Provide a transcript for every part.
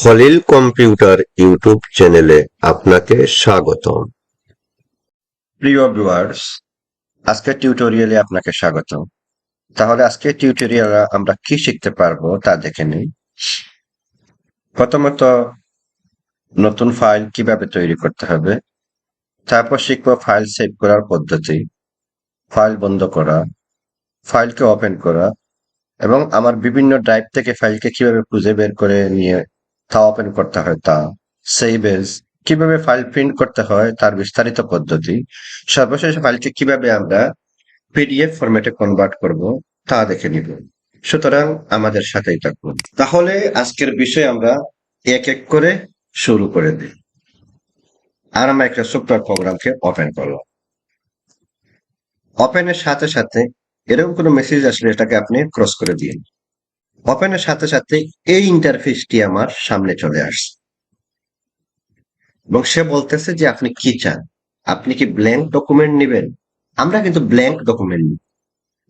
Khalil computer YouTube চ্যানেলে আপনাকে স্বাগতম। প্রিয় ভিউয়ার্স আজকের টিউটোরিয়ালে আপনাকে স্বাগত তাহলে আজকে টিউটোরিয়ালে আমরা কি শিখতে পারব তা দেখে নিই। প্রথমত, নতুন ফাইল কীভাবে তৈরি করতে হবে, তারপর শিখব ফাইল সেভ করার পদ্ধতি, ফাইল বন্ধ করা, ফাইলকে ওপেন করা, এবং আমার বিভিন্ন ড্রাইভ থেকে ফাইলকে কীভাবে খুঁজে বের করে নিয়ে তা ওপেন করতে হয় তা। সেভ কীভাবে ফাইল প্রিন্ট করতে হয় তার বিস্তারিত পদ্ধতি। সর্বশেষ ফাইলটি কীভাবে আমরা পিডিএফ ফরম্যাটে কনভার্ট করব তা দেখে নিব। সুতরাং আমাদের সাথেই থাকুন। তাহলে আজকের বিষয় আমরা এক এক করে শুরু করে দিই। আর আমরা একটা সফটওয়্যার প্রোগ্রামকে ওপেন করলাম। ওপেনের সাথে সাথে এরকম কোনো মেসেজ আসলে এটাকে আপনি ক্রস করে দিন ওপেনের সাথে সাথে এই ইন্টারফেসটি আমার সামনে চলে আসছে। এবং সে বলতেছে যে, আপনি কি চান? আপনি কি ব্ল্যাঙ্ক ডকুমেন্ট নেবেন? আমরা কিন্তু ব্ল্যাঙ্ক ডকুমেন্ট নিই।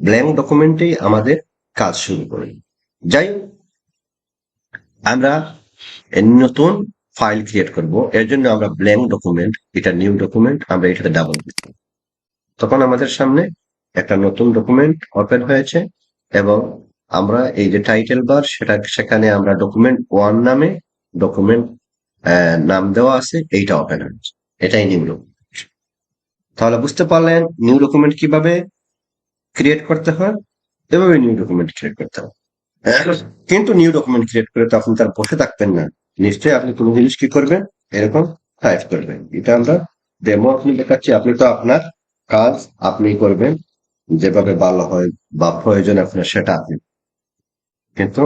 ব্ল্যাঙ্ক ডকুমেন্টেই আমাদের কাজ শুরু করি। যাই আমরা নতুন ফাইল ক্রিয়েট করব। এর জন্য আমরা ব্ল্যাঙ্ক ডকুমেন্ট এটা নিউ ডকুমেন্ট আমরা এটাতে ডাবল করব। তখন আমাদের সামনে একটা নতুন ডকুমেন্ট ওপেন হয়েছে এবং আমরা এই যে টাইটেল বার সেটা সেখানে আমরা ডকুমেন্ট ওয়ান নামে ডকুমেন্ট নাম দেওয়া আছে, এইটা ওপেন হয়েছে এটাই নিউ ডকুমেন্ট তাহলে বুঝতে পারলেন নিউ ডকুমেন্ট কীভাবে ক্রিয়েট করতে হয়? এভাবে নিউ ডকুমেন্ট ক্রিয়েট করতে হয়। কিন্তু নিউ ডকুমেন্ট ক্রিয়েট করে তো আপনি তার বসে থাকবেন না। নিশ্চয়ই আপনি কোনো জিনিস কি করবেন? এরকম টাইপ করবেন। এটা আমরা ডেমো আপনি দেখাচ্ছি। আপনি তো আপনার কাজ আপনি করবেন। যেভাবে ভালো হয় বা প্রয়োজন আপনার, সেটা আপনি কিন্তু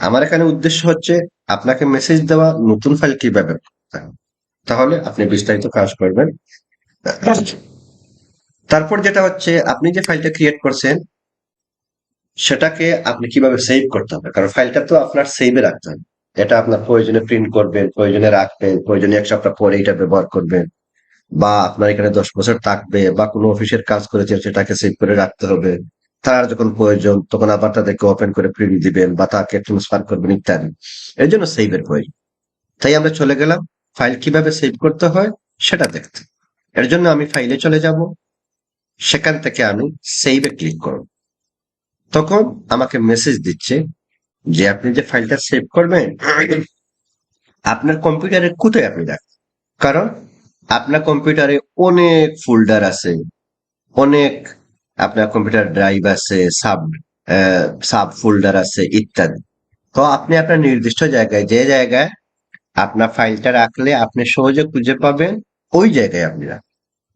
আমার এখানে উদ্দেশ্য হচ্ছে আপনাকে মেসেজ দেওয়া নতুন ফাইল কীভাবে। তাহলে আপনি বিস্তারিত কাজ করবেন। তারপর যেটা হচ্ছে আপনি যে ফাইলটা ক্রিয়েট করছেন সেটাকে আপনি কীভাবে সেভ করতে হবে? কারণ ফাইলটা তো আপনার সেভে রাখতে হবে। এটা আপনার প্রয়োজনে প্রিন্ট করবেন প্রয়োজনে রাখবেন প্রয়োজনে এক সপ্তাহ পরে এটা ব্যবহার করবেন বা আপনার এখানে দশ বছর থাকবে বা কোনো অফিসের কাজ করেছেন সেটাকে সেভ করে রাখতে হবে। তার যখন প্রয়োজন, তখন আবার তাদেরকে ওপেন করে প্রিন্ট দিবেন বা তাকে ট্রান্সফার করবেন ইত্যাদি। এর জন্য সেভের প্রয়োজন। তাই আমরা চলে গেলাম। ফাইল কীভাবে সেভ করতে হয়, সেটা দেখতে। এর জন্য আমি ফাইলে চলে যাব। সেখান থেকে আমি সেভে ক্লিক করব। তখন আমাকে মেসেজ দিচ্ছে যে, আপনি যে ফাইলটা সেভ করবেন, আপনার কম্পিউটারে কোথায় আপনি রাখবেন কারণ আপনার কম্পিউটারে অনেক ফোল্ডার আছে, অনেক আপনার কম্পিউটার ড্রাইভ আছে সাব সাব ফোল্ডার আছে ইত্যাদি। তো আপনি আপনার নির্দিষ্ট জায়গায়, যে জায়গায় আপনার ফাইলটা রাখলে আপনি সহজে খুঁজে পাবেন, ওই জায়গায় আপনি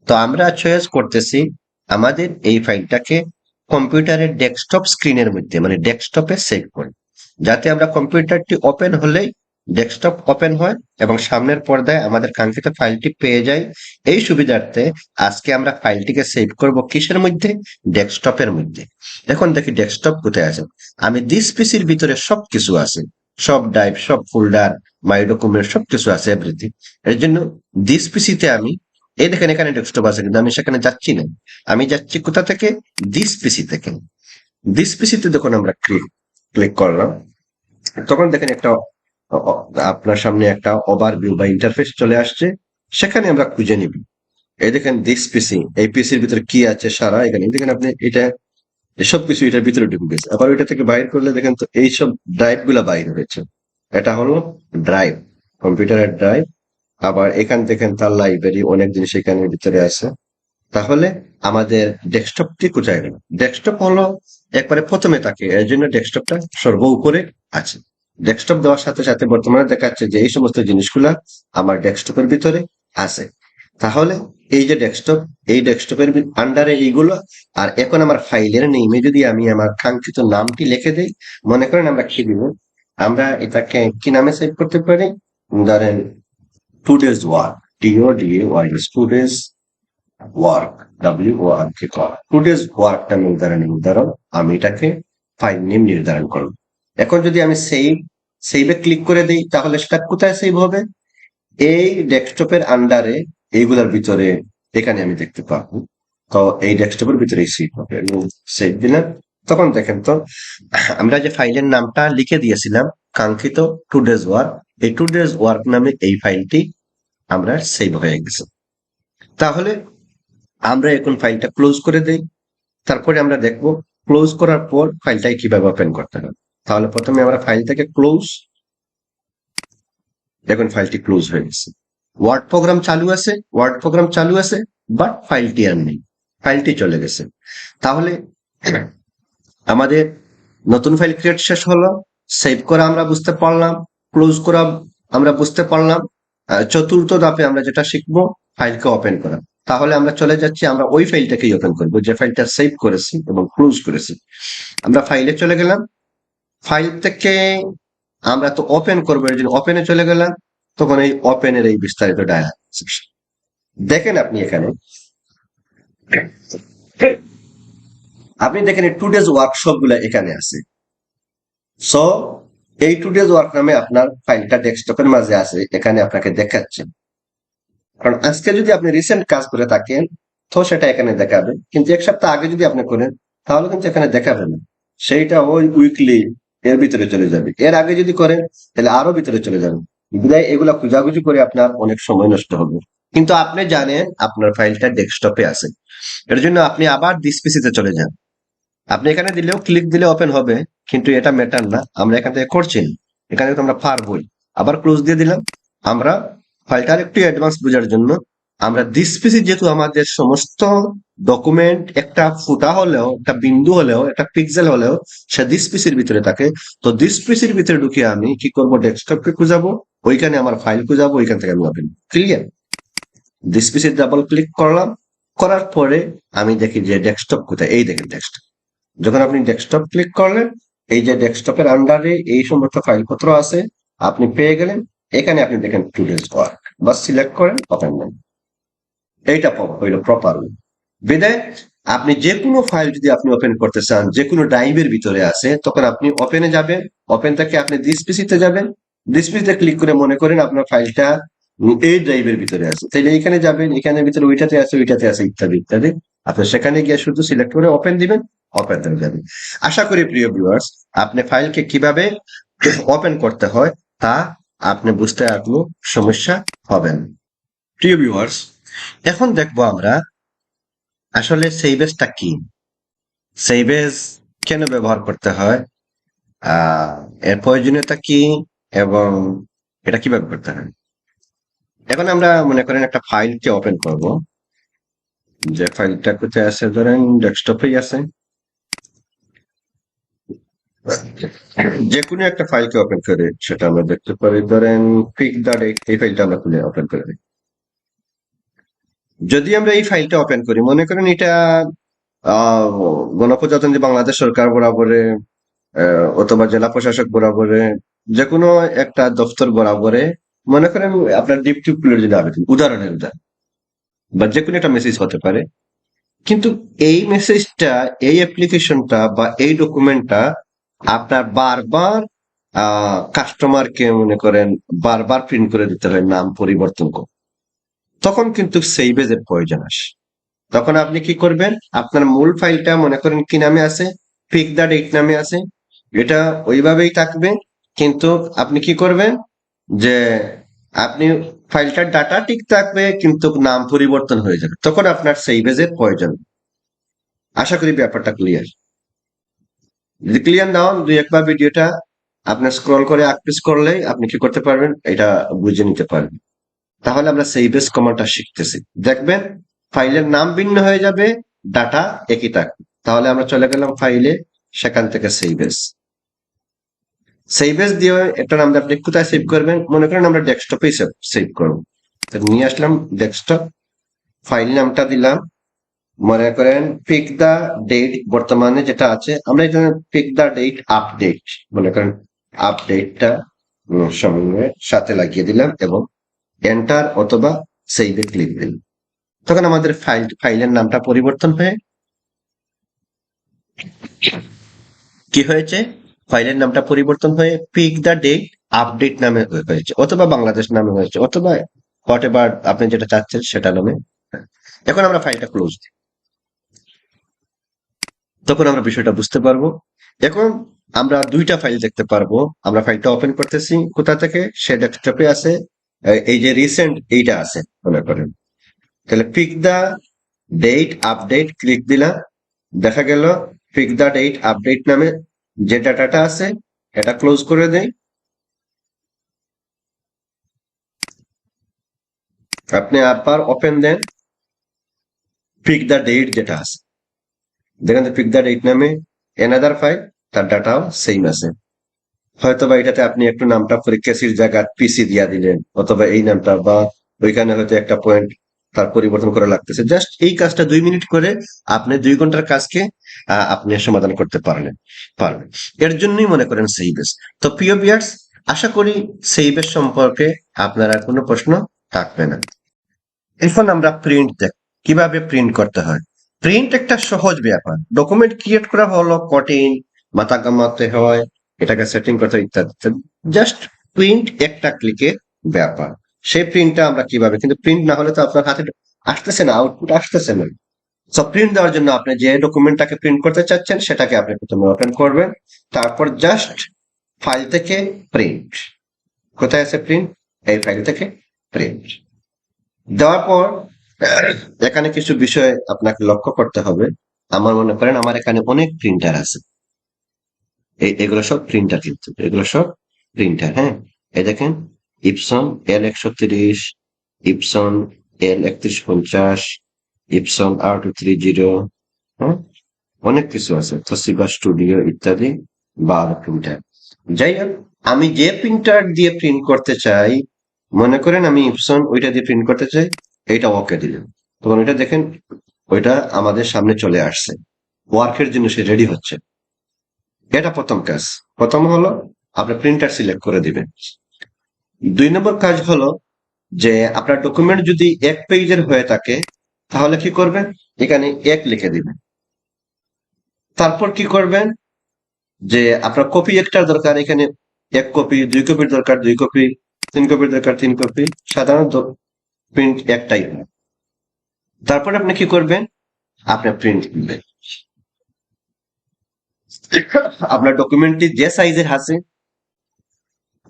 তো আমরা চয়েস করতেছি আমাদের এই ফাইলটাকে কম্পিউটারের ডেস্কটপ স্ক্রিনের মধ্যে মানে ডেস্কটপে সেভ করি। যাতে আমরা কম্পিউটারটি ওপেন হলেই ডেস্কটপ ওপেন হয় এবং সামনের পর্দায় আমাদের কাঙ্ক্ষিত ফাইলটি পেয়ে যায় এই সুবিধার্থে আজকে আমরা ফাইলটিকে সেভ করব কিসের মধ্যে? ডেস্কটপের মধ্যে। এখন দেখি ডেস্কটপ কোথায় আছে। আমি দিস পিসির ভিতরে সব কিছু আছে। সব ড্রাইভ সব ফোল্ডার মাই ডকুমেন্ট সব কিছু আছে এভরিথিং এর জন্য দিস পিসিতে আমি, এই দেখেন এখানে ডেস্কটপ আছে, কিন্তু আমি সেখানে যাচ্ছি না। আমি যাচ্ছি কোথা থেকে? দিস পিসি থেকে। দিস পিসিতে যখন আমরা ক্লিক ক্লিক করলাম। তখন দেখেন একটা আপনার সামনে একটা ওভারভিউ বা ইন্টারফেস চলে আসছে, সেখানে আমরা খুঁজে নিব। এই দেখেন দিস পিসি এই পিসির ভিতরে কি আছে, সারা এখানে। দেখেন আপনি এটা এসব কিছু এটার ভিতরে ঢুকে গেছে। আবার ওইটা থেকে বাইর করলে দেখেন তো এইসব ড্রাইভগুলা বাইর হয়েছে। এটা হলো ড্রাইভ কম্পিউটারের ড্রাইভ আবার এখান দেখেন তার লাইব্রেরি অনেক জিনিস এখানের ভিতরে আছে। তাহলে আমাদের ডেস্কটপটি কোথায় গেল? ডেস্কটপ হলো একবারে প্রথমে থাকে এর জন্য ডেস্কটপটা সর্ব উপরে আছে। ডেস্কটপ দেওয়ার সাথে সাথে বর্তমানে দেখাচ্ছে যে এই সমস্ত জিনিসগুলা আমার ডেস্কটপের ভিতরে আছে। তাহলে এই যে ডেস্কটপ এই ডেস্কটপের আন্ডারে এইগুলো, আর এখন আমার ফাইলের নেমে যদি আমি আমার কাঙ্ক্ষিত নামটি লিখে দেই, মনে করেন আমরা কি দিব? আমরা এটাকে কি নামে সেভ করতে পারি? ধরেন two days work T O D A Y two days work W O R K করা। টু ডেজ ওয়ার্ক ওয়ার্কটা নির্ধারণ নির্ধারণ আমি এটাকে ফাইল নেম নির্ধারণ করব। এখন যদি আমি সেভ সেভে ক্লিক করে দিই, তাহলে সেটা কোথায় সেভ হবে? এই ডেস্কটপের আন্ডারে এইগুলোর ভিতরে, এখানে আমি দেখতে পাবো। তো এই ডেস্কটপের ভিতরে সেভ হবে। সেভ দিলাম। তখন দেখেন তো, আমরা যে ফাইলের নামটা লিখে দিয়েছিলাম, কাঙ্ক্ষিত টু ডেজ ওয়ার্ক এই টু ডেজ ওয়ার্ক নামে এই ফাইলটি আমরা সেভ হয়ে গেছে। তাহলে আমরা এখন ফাইলটা ক্লোজ করে দেই। তারপরে আমরা দেখব ক্লোজ করার পর ফাইলটাকে কীভাবে ওপেন করতে হবে। তাহলে প্রথমে আমরা ফাইলটাকে ক্লোজ দেখুন ফাইলটি ক্লোজ হয়ে গেছে। ওয়ার্ড প্রোগ্রাম চালু আছে ওয়ার্ড প্রোগ্রাম চালু আছে বাট ফাইলটি আর নেই ফাইলটি চলে গেছে। তাহলে আমাদের নতুন ফাইল ক্রিয়েট শেষ হলো সেভ করা আমরা বুঝতে পারলাম ক্লোজ করা আমরা বুঝতে পারলাম চতুর্থ ধাপে আমরা যেটা শিখব ফাইলকে ওপেন করা। তাহলে আমরা চলে যাচ্ছি, আমরা ওই ফাইলটাকেই ওপেন করব, যে ফাইলটা সেভ করেছি এবং ক্লোজ করেছি। আমরা ফাইলে চলে গেলাম ফাইল থেকে আমরা তো ওপেন করব এর জন্য ওপেনে চলে গেলাম। তখন এই ওপেনের এই বিস্তারিত ডায়াল দেখেন আপনি এখানে। আপনি দেখেন টু ডেজ ওয়ার্কশপগুলা এখানে আছে। সো এই টু ডেজ ওয়ার্ক নামে আপনার ফাইলটা ডেস্কটপের মাঝে আছে, এখানে আপনাকে দেখাচ্ছে। কারণ আজকে যদি আপনি রিসেন্ট কাজ করে থাকেন, তো সেটা এখানে দেখাবে। কিন্তু এক সপ্তাহ আগে যদি আপনি করেন, তাহলে কিন্তু এখানে দেখাবে না। সেইটা ওই উইকলি এর ভিতরে চলে যাবে। এর আগে যদি করেন তাহলে আরও ভিতরে চলে যাবে। বিদায়, এগুলা খুঁজাখুঁজি করে আপনার অনেক সময় নষ্ট হবে। কিন্তু আপনি জানেন, আপনার ফাইলটা ডেস্কটপে আছে। এর জন্য আপনি আবার ডিসপিসিতে চলে যান। আপনি এখানে দিলেও ক্লিক দিলে ওপেন হবে, কিন্তু এটা ম্যাটার না। আমরা এখান থেকে করছি এখানে আমরা পারবই আবার ক্লোজ দিয়ে দিলাম। আমরা ফাইলটার একটু অ্যাডভান্স বোঝার জন্য আমরা ডিসপিসি যেহেতু আমাদের সমস্ত ডকুমেন্ট একটা ফুটা হলেও, একটা বিন্দু হলেও, একটা পিক্সেল হলেও, সে ডিসপিসির ভিতরে থাকে। তো ডিসপিসির ভিতরে ঢুকে আমি কি করব ডেস্কটপকে খুঁজাবো, ওইখানে আমার ফাইল খুঁজাবো, ওইখান থেকে আমি open clear this PC double click করলাম। করার পরে আমি দেখি যে ডেস্কটপ কোথায়? এই দেখেন ডেস্কটপ যখন আপনি ডেস্কটপ ক্লিক করলেন, এই যে ডেস্কটপের আন্ডারে এই সমস্ত ফাইলপত্র আছে, আপনি পেয়ে গেলেন। এখানে আপনি দেখেন টু ডেজ ওয়ার্ক বা সিলেক্ট করেন ওপেন দেন এইটা হইল প্রপার বিদায়, আপনি যে কোনো ফাইল যদি আপনি ওপেন করতে চান যে কোনো ড্রাইভের ভিতরে আছে, তখন আপনি ওপেনে যাবেন ওপেন থেকে আপনি ডিসপিসিতে যাবেন ডিসপিসিতে ক্লিক করে মনে করেন আপনার ফাইলটা এই ড্রাইভের ভিতরে আছে। তাহলে এইখানে যাবেন এখানে ভিতরে ওইটাতে আছে ওইটাতে আছে, ইত্যাদি ইত্যাদি। আপনি সেখানে গিয়ে শুধু সিলেক্ট করে ওপেন দিবেন ওপেন হয়ে যাবে। আশা করি প্রিয় ভিউয়ার্স আপনি ফাইলকে কীভাবে ওপেন করতে হয় তা আপনি বুঝতে আর সমস্যা হবেন প্রিয় ভিউয়ার্স এখন দেখব আমরা, আসলে সেইভেজটা কি? সেইভেজ কেন ব্যবহার করতে হয়? এর প্রয়োজনীয়তা কি? এবং এটা কীভাবে করতে হয়? এখন আমরা মনে করেন একটা ফাইলকে ওপেন করব। যে ফাইলটা কোথায় আছে? ধরেন ডেস্কটপেই আছে। যে কোনো একটা ফাইলকে ওপেন করে সেটা আমরা দেখতে পারি। ধরেন পিক দা এই ফাইলটা আমরা খুলে ওপেন করে দিই। যদি আমরা এই ফাইলটা ওপেন করি, মনে করেন এটা গণপ্রজাতন্ত্রী বাংলাদেশ সরকার বরাবরে অথবা জেলা প্রশাসক বরাবরে যে কোনো একটা দপ্তর বরাবরে, মনে করেন আপনার ডিপটি পুলের যদি আবেদন, উদাহরণের উদাহরণ, বা যে কোনো একটা মেসেজ হতে পারে, কিন্তু এই মেসেজটা এই অ্যাপ্লিকেশনটা বা এই ডকুমেন্টটা আপনার বারবার কাস্টমারকে মনে করেন বারবার প্রিন্ট করে দিতে হয়, নাম পরিবর্তন করে তখন কিন্তু সেইভেজের প্রয়োজন আসে। তখন আপনি কি করবেন? আপনার মূল ফাইলটা মনে করেন কি নামে আছে? পিক দা ডেট নামে আছে। এটা ওইভাবেই থাকবে। কিন্তু আপনি কি করবেন? যে আপনি ফাইলটার ডাটা ঠিক থাকবে, কিন্তু নাম পরিবর্তন হয়ে যাবে। তখন আপনার সেইভেজের প্রয়োজন। আশা করি ব্যাপারটা ক্লিয়ার যদি ক্লিয়ার নাও দুই একবার ভিডিওটা আপনার স্ক্রল করে আকপিস করলে আপনি কি করতে পারবেন? এটা বুঝে নিতে পারবেন। তাহলে আমরা সেইভেজ কমান্ডটা শিখতেছি। দেখবেন ফাইলের নাম ভিন্ন হয়ে যাবে ডাটা একই থাকবে। তাহলে আমরা চলে গেলাম ফাইলে সেখান থেকে সেইভেজ সেইভেজ দিয়ে একটা নাম আপনি কোথায় সেভ করবেন? মনে করেন আমরা ডেস্কটপেই সেভ করব। তো নিয়ে আসলাম ডেস্কটপ ফাইল নামটা দিলাম। মনে করেন পিক দা ডেট বর্তমানে যেটা আছে, আমরা এখানে পিক দা ডেট আপডেট মনে করেন আপডেটটা সঙ্গে সাথে লাগিয়ে দিলাম এবং এন্টার অথবা সেভে ক্লিক দিলাম তখন আমাদের ফাইল ফাইলের নামটা পরিবর্তন হয়ে কি হয়েছে? ফাইলের নামটা পরিবর্তন হয়ে পিক দা ডেট আপডেট নামে হয়েছে, অথবা বাংলাদেশ নামে হয়েছে, অথবা হোয়াট এভার আপনি যেটা চাচ্ছেন সেটা নামে। এখন আমরা ফাইলটা ক্লোজ দিই। তখন আমরা বিষয়টা বুঝতে পারব। এখন আমরা দুইটা ফাইল দেখতে পারব। আমরা ফাইলটা ওপেন করতেছি, কোথা থেকে? সে ডেস্কটপে আছে এই- যে রিসেন্ট এইটা আছে, মনে করেন। তাহলে pick the date update click দিলাম। দেখা গেল পিক দা ডেট আপডেট নামে যে ডাটাটা আছে, এটা ক্লোজ করে দেই। আপনি আবার ওপেন দেন। পিক দা ডেট যেটা আছে। দেখেন পিক দা ডেট নামে এনাদার ফাইল তার ডাটাও সেম আছে। হয়তো বা এটাতে আপনি একটু নামটা পরীক্ষাসির জায়গা পিসি দিয়া দিলেন, অথবা এই নামটা, বা ওইখানে হয়তো একটা পয়েন্ট তার পরিবর্তন করা লাগতেছে। জাস্ট এই কাজটা দুই মিনিট করে আপনি দুই ঘণ্টার কাজকে আপনি সমাধান করতে পারলেন পারবেন এর জন্যই মনে করেন সেইবেস তো প্রিয় বিয়ার্স আশা করি সেইবেস সম্পর্কে আপনার কোনো প্রশ্ন থাকবে না। এখন আমরা প্রিন্ট দেখ, কীভাবে প্রিন্ট করতে হয়? প্রিন্ট একটা সহজ ব্যাপার। ডকুমেন্ট ক্রিয়েট করা হলো কঠিন, মাথা কামাতে হয় এটাকে সেটিং করতে ইত্যাদি জাস্ট প্রিন্ট একটা ক্লিকের ব্যাপার। সেই প্রিন্টটা আমরা কীভাবে, কিন্তু প্রিন্ট না হলে তো আপনার হাতে আসতেছে না আউটপুট আসতেছে না। সো প্রিন্ট দেওয়ার জন্য আপনি যে ডকুমেন্টটাকে প্রিন্ট করতে চাচ্ছেন, সেটাকে আপনি প্রথমে ওপেন করবেন। তারপর জাস্ট ফাইল থেকে প্রিন্ট কোথায় আছে প্রিন্ট এই ফাইল থেকে প্রিন্ট দেওয়ার পর, এখানে কিছু বিষয় আপনাকে লক্ষ্য করতে হবে। আমার মনে করেন আমার এখানে অনেক প্রিন্টার আছে। এগুলো সব প্রিন্টার কিন্তু, এগুলো সব প্রিন্টার হ্যাঁ? এই দেখেন ইপসন এল একশো তিরিশ ইপসন এল একত্রিশ পঞ্চাশ Epson R two three zero হ্যাঁ? অনেক কিছু আছে তোসিবা স্টুডিও ইত্যাদি বা প্রিন্টার যাই হোক, আমি যে প্রিন্টার দিয়ে প্রিন্ট করতে চাই, মনে করেন আমি ইপসন ওইটা দিয়ে প্রিন্ট করতে চাই, এইটা ওকে দিলাম। তখন ওইটা দেখেন, ওইটা আমাদের সামনে চলে আসছে। ওয়ার্কের জন্য সে রেডি হচ্ছে। এটা প্রথম কাজ। প্রথম হলো আপনি প্রিন্টার সিলেক্ট করে দিবেন। দুই নম্বর কাজ হলো যে আপনার ডকুমেন্ট যদি এক পেজের হয়ে থাকে, তাহলে কি করবেন? এখানে এক লিখে দিবেন। তারপর কি করবেন? যে আপনার কপি একটার দরকার, এখানে এক কপি দুই কপির দরকার, দুই কপি তিন কপির দরকার, তিন কপি সাধারণত প্রিন্ট একটাই হয়। তারপর আপনি কি করবেন? আপনি প্রিন্ট দিবেন। আপনার ডকুমেন্টটি যে সাইজের আছে,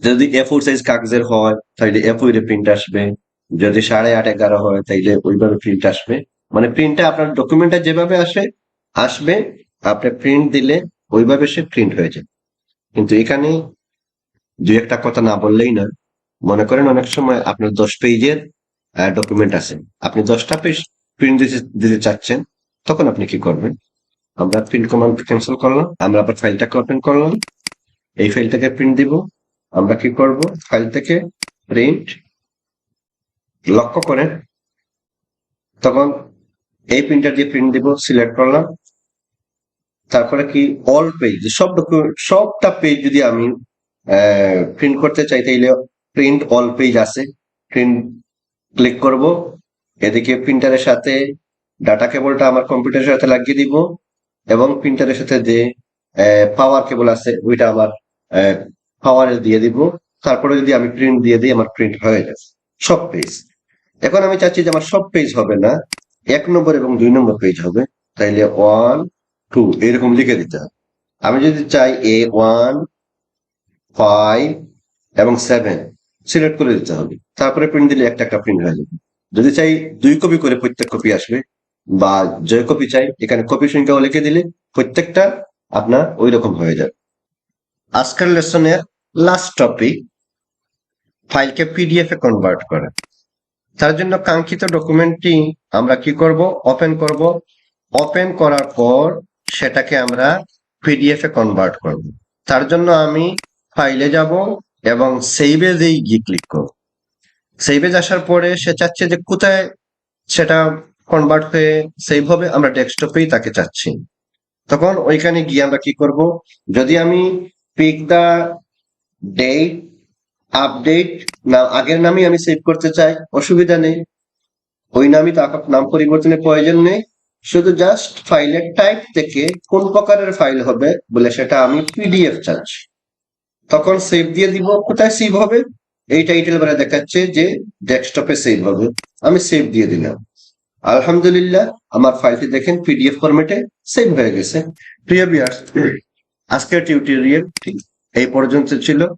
যদি এ ফোর সাইজ কাগজের হয় তাহলে এ ফোর প্রিন্ট আসবে। যদি সাড়ে আট এগারো হয়, তাইলে ওইভাবে প্রিন্ট আসবে। মানে প্রিন্টটা আপনার ডকুমেন্টটা যেভাবে আসে, আসবে, আপনি প্রিন্ট দিলে ওইভাবে সে প্রিন্ট হয়ে যায়। কিন্তু এখানে দু একটা কথা না বললেই না মনে করেন অনেক সময় আপনার দশ পেজের ডকুমেন্ট আছে। আপনি দশটা পেজ প্রিন্ট দিতে দিতে চাচ্ছেন, তখন আপনি কি করবেন? আমরা প্রিন্ট কমান্ড ক্যান্সেল করলাম, আমরা আবার ফাইলটাকে ওপেন করলাম। এই ফাইলটাকে প্রিন্ট দিব। আমরা কি করব? ফাইল থেকে প্রিন্ট লক্ষ্য করেন, তখন এই প্রিন্টার দিয়ে প্রিন্ট দিব সিলেক্ট করলাম। তারপরে কি? অল পেজ সব ডকুমেন্ট সবটা পেজ যদি আমি প্রিন্ট করতে চাই, তাইলে প্রিন্ট অল পেজ আছে। প্রিন্ট ক্লিক করব। এদিকে প্রিন্টারের সাথে ডাটা কেবলটা আমার কম্পিউটারের সাথে লাগিয়ে দিব। এবং প্রিন্টারের সাথে যে পাওয়ার কেবল আছে, ওইটা আমার পাওয়ারে দিয়ে দিব। তারপরে যদি আমি প্রিন্ট দিয়ে দিই, আমার প্রিন্ট হয়ে যাবে সব পেজ এখন আমি চাচ্ছি যে আমার সব পেজ হবে না, এক নম্বর এবং দুই নম্বর পেজ হবে। তাইলে ওয়ান টু এরকম লিখে দিতে হবে। আমি যদি চাই এ ওয়ান ফাইভ এবং সেভেন সিলেক্ট করে দিতে হবে। তারপরে প্রিন্ট দিলে একটা একটা প্রিন্ট হয়ে যাবে। যদি চাই দুই কপি করে প্রত্যেক কপি আসবে বা যে কপি চাই, এখানে কপি সংখ্যাও লিখে দিলে প্রত্যেকটা আপনার ওই রকম হয়ে যাবে। আজকের লেসনের লাস্ট টপিক ফাইলকে পিডিএফ এ কনভার্ট করা। তার জন্য কাঙ্ক্ষিত ডকুমেন্টটি আমরা কি করব? ওপেন করব। ওপেন করার পর সেটাকে আমরা পিডিএফ এ কনভার্ট করব। তার জন্য আমি ফাইলে যাব এবং সেইভেজেই গিয়ে ক্লিক করব। সেইভেজ আসার পরে সে চাচ্ছে যে কোথায় সেটা কনভার্ট হয়ে সেভ হবে, আমরা ডেস্কটপেই তাকে চাচ্ছি। তখন ওইখানে গিয়ে আমরা কি করব? যদি আমি পিক দা ডেট আপডেট না, আগের নামই আমি সেভ করতে চাই, অসুবিধা নেই। ওই নামই তো নাম পরিবর্তনের প্রয়োজন নেই। শুধু জাস্ট ফাইলের টাইপ থেকে কোন প্রকারের ফাইল হবে বলে সেটা আমি পিডিএফ চাচ্ছি। তখন সেভ দিয়ে দিব, কোথায় সেভ হবে? এই টাইটেল বারে দেখাচ্ছে যে ডেস্কটপে সেভ হবে। আমি সেভ দিয়ে দিলাম। আলহামদুলিল্লাহ, আমার ফাইলটি দেখেন পিডিএফ ফরম্যাটে সেভ হয়ে গেছে। প্রিয় বিয়ার্স আজকের টিউটোরিয়াল এই পর্যন্ত ছিল।